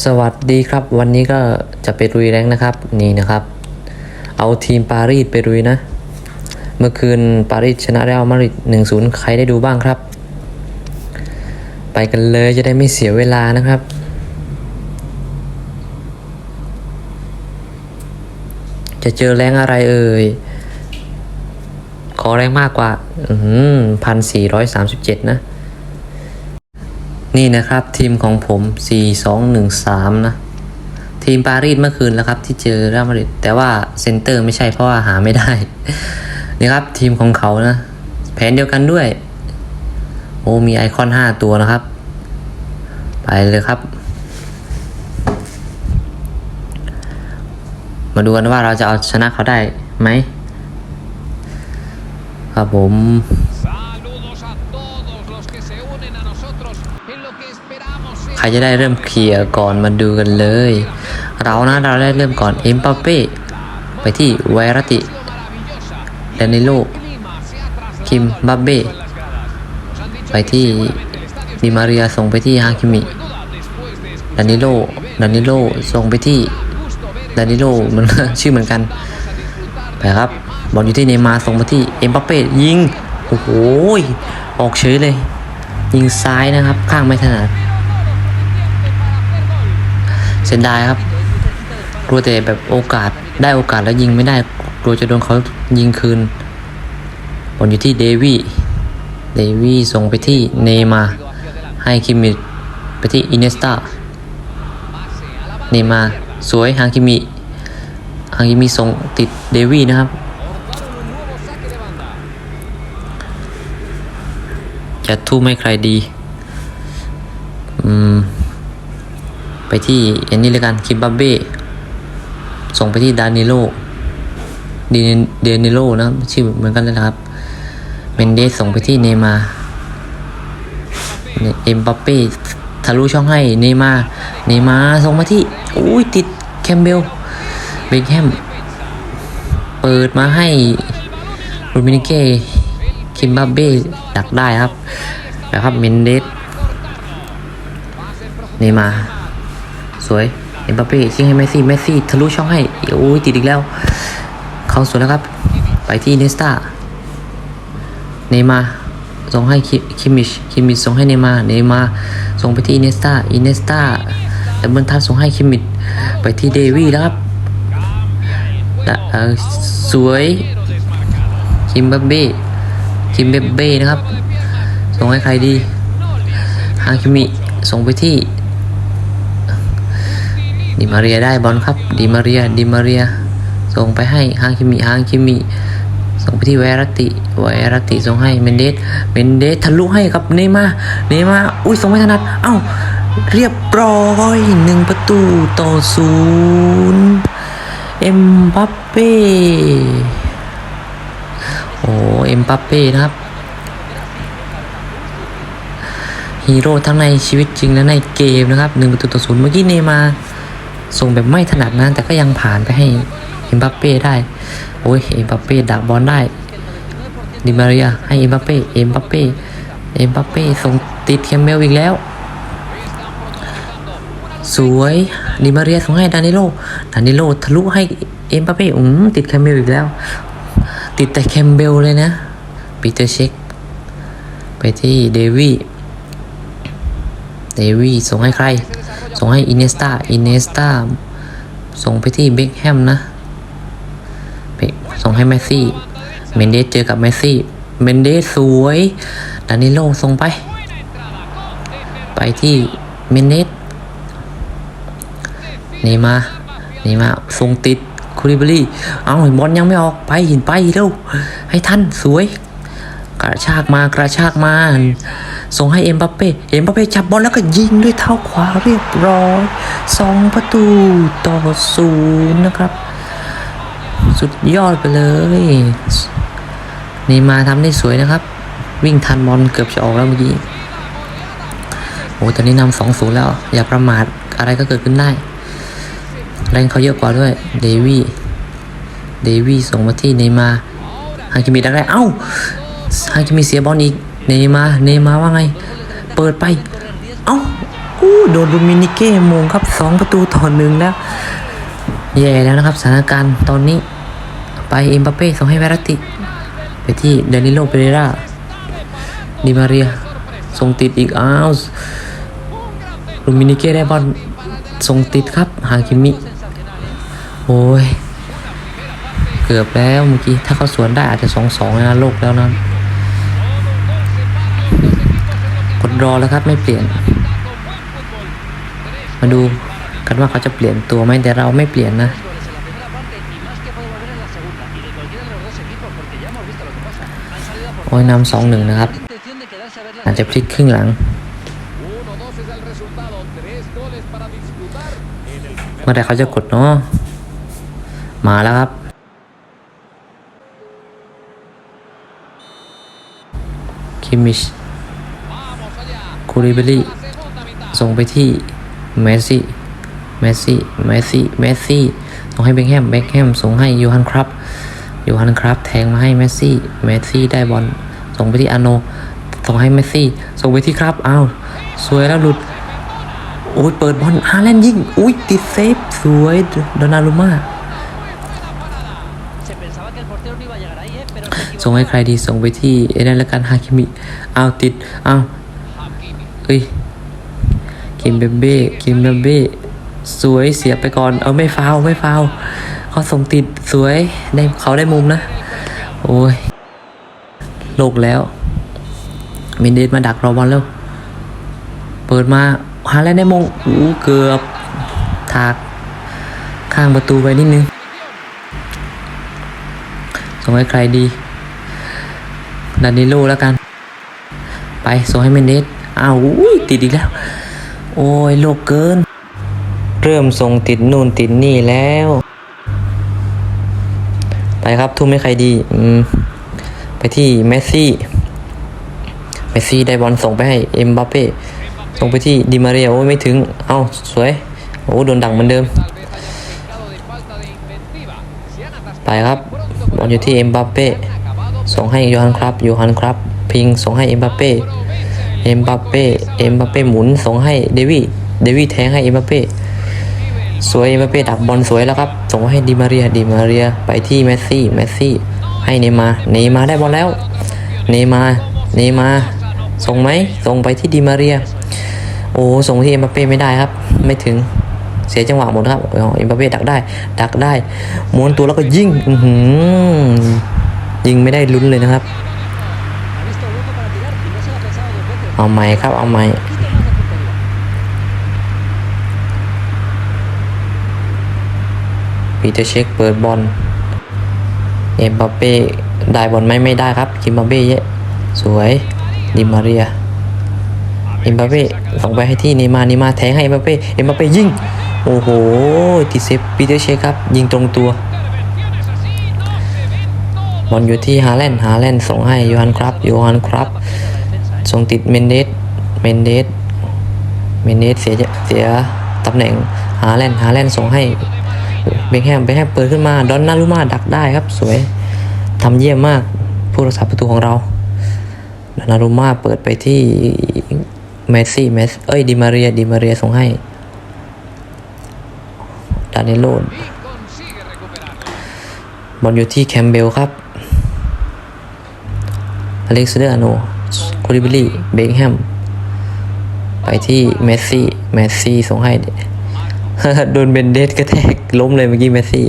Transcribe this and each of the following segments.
สวัสดีครับ วันนี้ก็จะไปรุยแรงนะครับ นี่นะครับ เอาทีมปารีสไปรุยนะ เมื่อคืนปารีสชนะเรอัลมาดริด1-0 ใครได้ดูบ้างครับ ไปกันเลยจะได้ไม่เสียเวลานะครับจะเจอแรงอะไรเอ่ย ขอแรงมากกว่าพันสี่ร้อยสามสิบเจ็ดนะ นี่นะครับทีมของผม 4213 นะ ทีมปารีสเมื่อคืนแล้วครับ ที่เจอเรอัลมาดริดแต่ว่าเซนเตอร์ไม่ใช่เพราะว่าหาไม่ได้ นี่ครับทีมของเขานะ แผนเดียวกันด้วย โอ้มีไอคอน 5 ตัวนะครับ ไปเลยครับ มาดูกันว่าเราจะเอาชนะเขาได้ไหมครับผม ครจะได้เริ่มเคลียร์ก่อนมาดูกันเลย เรานะเราได้เริ่มก่อนเอ็มปาเป้ไปที่ไวรติเดนิโลคิมบับเบ้ไปที่ดิมาเรียส่งไปที่ฮาคิมิดานิโลดานิโลส่งไปที่ดานิโลมันชื่อเหมือนกันไปครับบอลอยู่ที่เนมาร์ส่งมาที่เอ็มบัปเป้ยิงโอ้โหออกเฉยเลย ยิงซ้ายนะครับ ข้างไม่ถนัด สียดายครับกลัวแต่แบบโอกาสได้โอกาสแล้วยิงไม่ได้กลัวจะโดนเขายิงคืนบอลอยู่ที่เดวี่เดวี่ส่งไปที่เนมาให้คิมิไปที่อินเนสตาเนมาสวยฮาคิมิฮาคิมิส่งติดเดวี่นะครับจะทุ่มให้ใครดี อืม ไปที่อันนี้เลยกันคิมบับเบ้ส่งไปที่ดานิโลเดนเดนิโลนะชื่อเหมือนกันเลยนะครับเมนเดสส่งไปที่เนมาเอ็มบัปเป้ทะลุช่องให้เนมาเนมาส่งมาที่อุ้ยติดแคมเบลเบคแฮมเปิดมาให้รูมินิเก้คิมบับเบ้ดักได้ครับแล้วครับเมนเดสเนมา วยเอ็มบัปเป้ชิงให้เมสซี่เมสซี่ทะลุช่องให้โอ้ยติดอีกแล้ว เขาสวยแล้วครับ ไปที่เนสตาเนย์มาส่งให้คิมมิชคิมมิชส่งให้เนย์มาเนย์มาส่งไปที่อินเนสตาอินเนสตาดับเบิลทัชส่งให้คิมมิชไปที่เดวี่แล้วครับและสวยคิมบับเบ้คิมเบเบ้นะครับ ส่งให้ใครดีฮาคิมิส่งไปที่ ดิมาเรียได้บอลครับดิมาเรียดิมาเรีย ส่งไปให้ฮางคิมิฮางคิมิส่งไปที่เวรัติเวรัติส่งให้เมนเดสเมนเดสทะลุให้กับเนมาเนมาอุ้ยส่งไม่ถนัดเอ้าเรียบร้อยหนึ่งประตูต่อศูนย์เอ็มบัปเป้โอ้เอ็มบัปเป้นะครับฮีโร่ทั้งในชีวิตจริงและในเกมนะครับหนึ่งประตูต่อศูนย์เมื่อกี้เนมา ส่งแบบไม่ถนัดนะแต่ก็ยังผ่านไปให้เอ็มบัปเป้ได้ โอ้ยเอ็มบัปเป้ดักบอลได้ดิมาเรียให้เอ็มบัปเป้เอ็มบัปเป้เอ็มบัปเป้ส่งติดแคมเบลอีกแล้ว สวยดิมาเรียส่งให้ดานิโลดานิโลทะลุให้เอ็มบัปเป้อืมติดแคมเบลอีกแล้ว ติดแต่แคมเบลเลยนะปีเตอร์เช็คไปที่เดวี่เดวี่ส่งให้ใคร ส่งให้อินเนสตาอินเนสตาส่งไปที่เบคแฮมนะส่งให้เมสซี่เมนเดสเจอกับเมสซี่เมนเดสสวยดานิโลส่งไป ไปที่เมนเดสเนย์มาเนย์มาส่งติดคูริบารีเอาบอลยังไม่ออกไปหินไปเร็วให้ทันสวย กระชากมากระชากมา ส่งให้เอ็มบัปเป้ เอ็มบัปเป้จับบอลแล้วก็ยิงด้วยเท้าขวาเรียบร้อยสองประตูต่อศูนย์นะครับ สุดยอดไปเลยนี่มาทำได้สวยนะครับ วิ่งทันบอลเกือบจะออกแล้วเมื่อกี้โอ้ตอนนี้นำสองศูนย์แล้ว อย่าประมาทอะไรก็เกิดขึ้นได้ แรงเขาเยอะกว่าด้วย เดวี่เดวี่ส่งมาที่เนมาร์ฮาคิมิดักได้เอ้าฮาคิมิเสียบอลอีก เนย์มาเนย์มาว่าไง เปิดไป เอ้าอู้โดนลูมินิเก้โมงครับสองประตูต่อหนึ่งแล้ว แย่แล้วนะครับสถานการณ์ตอนนี้ ไปเอ็มบัปเป้ส่งให้เวรติ ไปที่เดนิโลเปเรราดิมาเรียส่งติดอีกอ้าวลูมินิเก้ได้บอลส่งติดครับฮาคิมิ โอ้ย เกือบแล้วเมื่อกี้ ถ้าเขาสวนได้อาจจะสองสองนะโลกแล้วนะ กดรอแล้วครับไม่เปลี่ยน มาดูกันว่าเขาจะเปลี่ยนตัวไหมแต่เราไม่เปลี่ยนนะโอ้ยนำสองหนึ่งนะครับ อาจจะพลิกครึ่งหลังเมื่อไรเขาจะกดเนาะมาแล้วครับ คิมิช คูริเบลี่ส่งไปที่เมสซี่เมสซี่เมสซี่เมสซี่ส่งให้เบคแฮมเบคแฮมส่งให้ยูฮันครับยูฮันครับแทงมาให้เมสซี่เมสซี่ได้บอลส่งไปที่อาโนส่งให้เมสซี่ส่งไปที่ครับอ้าวสวยแล้วหลุดโอ้ยเปิดบอลฮาแลนด์ยิงอุ้ยติดเซฟสวยโดนารุม่าส่งให้ใครดีส่งไปที่เอเดนและกันฮาคิมิอ้าวติดอ้าว เอ้ยคิมเบเบ้คิมเบเบ้สวยเสียไปก่อน เอาไม่ฟาวไม่ฟาวเขาส่งติดสวยได้เขาได้มุมนะ โอ้ยโลกแล้วมินเดสมาดักรอบอลแล้ว เปิดมาฮาแลนด์ได้มงอู้เกือบถากข้างประตูไปนิดนึงส่งให้ใครดีดานิโลแล้วกัน ไปส่งให้เมนเดส อ้าวติดอีกแล้ว โอ้ยโลกเกิน เริ่มส่งติดนู่นติดนี่แล้ว ไปครับทุ่มให้ใครดีอืมไปที่เมสซี่เมสซี่ได้บอลส่งไปให้เอ็มบัปเป้ส่งไปที่ดิมาเรียโอ้ยไม่ถึง เอ้าสวย โอ้โดนดังเหมือนเดิม ไปครับบอลอยู่ที่เอ็มบัปเป้ส่งให้โยฮันครับโยฮันครับ พิงส่งให้เอ็มบัปเป้ เอ็มบัปเป้เอ็มบัปเป้หมุนส่งให้เดวี่เดวี่แทงให้เอ็มบัปเป้สวยเอ็มบัปเป้ดักบอลสวยแล้วครับ ส่งให้ดิมาเรียดิมาเรียไปที่เมสซี่เมสซี่ให้เนมาเนมาได้บอลแล้วเนมาเนมาส่งไหมส่งไปที่ดิมาเรีย โอ้ส่งที่เอ็มบัปเป้ไม่ได้ครับ ไม่ถึงเสียจังหวะหมดครับโอ้เอ็มบัปเป้ดักได้ ดักได้ม้วนตัวแล้วก็ยิงอืยิงไม่ได้ลุ้นเลยนะครับ เอาใหมครับเอาใหมปีเตอร์เช็คเปิดบอลเอ็มบัปเป้ได้บอลไหมไม่ได้ครับคิมบัปเป้เยอะสวยดิมาเรียเอ็มบัปเป้ส่งไปให้ที่เนมาเนมาแทงให้เอ็มบัปเป้เอ็มบัปเป้ยิงโอ้โหติดเซฟปีเตอร์เช็คครับ ยิงตรงตัวบอลอยู่ที่ฮาแลนด์ฮาแลนด์ส่งให้โยฮันครับโยฮันครับ ส่งติดเมนเดสเมนเดสเมนเดสเสียเสียตำแหน่งฮาแลนด์ฮาแลนด์ส่งให้เบคแฮมเบคแฮมเปิดขึ้นมาดอนนารุมาดักได้ครับ สวยทำเยี่ยมมากผู้รักษาประตูของเราดอนนารุมาเปิดไปที่เมสซี่เมสเอ้ยดิมาเรียดิมาเรียส่งให้ดานิโลบอลอยู่ที่แคมเบลครับอเล็กซานเดอร์อาโน คูลิบิลี่เบคแฮมไปที่เมสซี่เมสซี่ส่งให้โดนเบนเดสกระแทกล้มเลยเมื่อกี้เมสซี่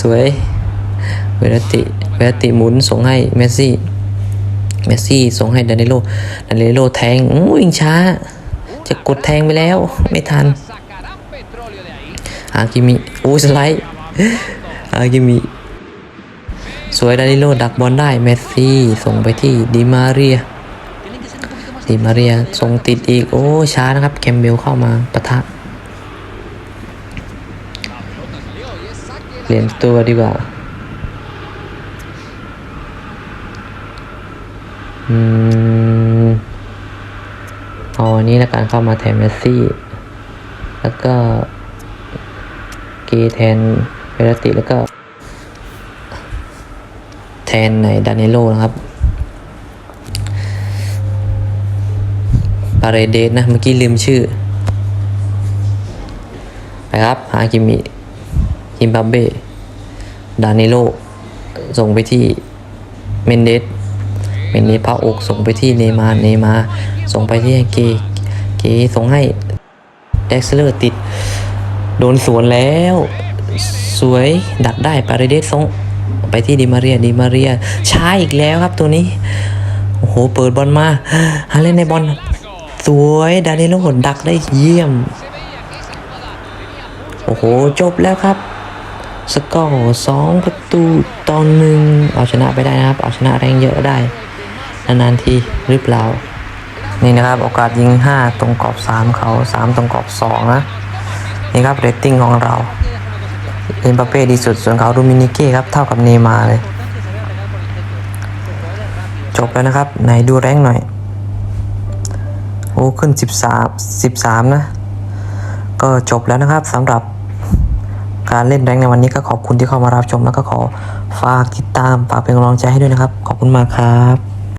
สวยเวรติเวรติหมุนส่งให้เมสซี่เมสซี่ส่งให้ดานิโลดานิโลแทงอู้วิ่งช้า จะกดแทงไปแล้ว ไม่ทันอากิมิโอ้สไลด์อากิมิสวยดานิโลดักบอลได้เมสซี่ส่งไปที่ดิมาเรีย ดิมาเรียส่งติดอีก โอ้ช้านะครับแคมเบลเข้ามาปะทะเปลี่ยนตัวดีกว่า อืมเอาอันนี้แล้วกันเข้ามาแทนเมสซี่ แล้วก็เกแทนเวรติแล้วก็ แทนในดานิโลนะครับ ปาเรเดสนะ เมื่อกี้ลืมชื่อครับ ฮากิมิฮิมบับเบ้ดานิโล ส่งไปที่เมนเดส เมนเดสพาอกส่งไปที่เนมา เนมา ส่งไปที่เก เกส่งให้แอ็กซ์เลอร์ติด โดนสวนแล้ว สวยดักได้ปาเรเดสส่งไปที่ดิมาเรีย ดิมาเรียช้าอีกแล้วครับตัวนี้ โอ้โห เปิดบอลมาฮาเล่นในบอล สวยดานิโลดักได้เยี่ยม โอ้โห จบแล้วครับ สกอร์สองประตูต่อหนึ่งเอาชนะไปได้นะครับ เอาชนะแรงเยอะได้ นานๆทีหรือเปล่า นี่นะครับ โอกาสยิง 5 ตรงกรอบ 3 เขา 3 ตรงกรอบ 2 นะ นี่ครับเรตติ้งของเราเอ็มบัปเป้ดีสุด ส่วนเขาดูมินิเก้ครับ เท่ากับเนมาเลย จบแล้วนะครับ ไหนดูแรงหน่อย โอ้ขึ้น 13 13 นะ ก็จบแล้วนะครับสำหรับการเล่นแรงในวันนี้ก็ขอบคุณที่เข้ามารับชมแล้วก็ขอฝากติดตามฝากเป็นกำลังใจให้ด้วยนะครับ ขอบคุณมากครับ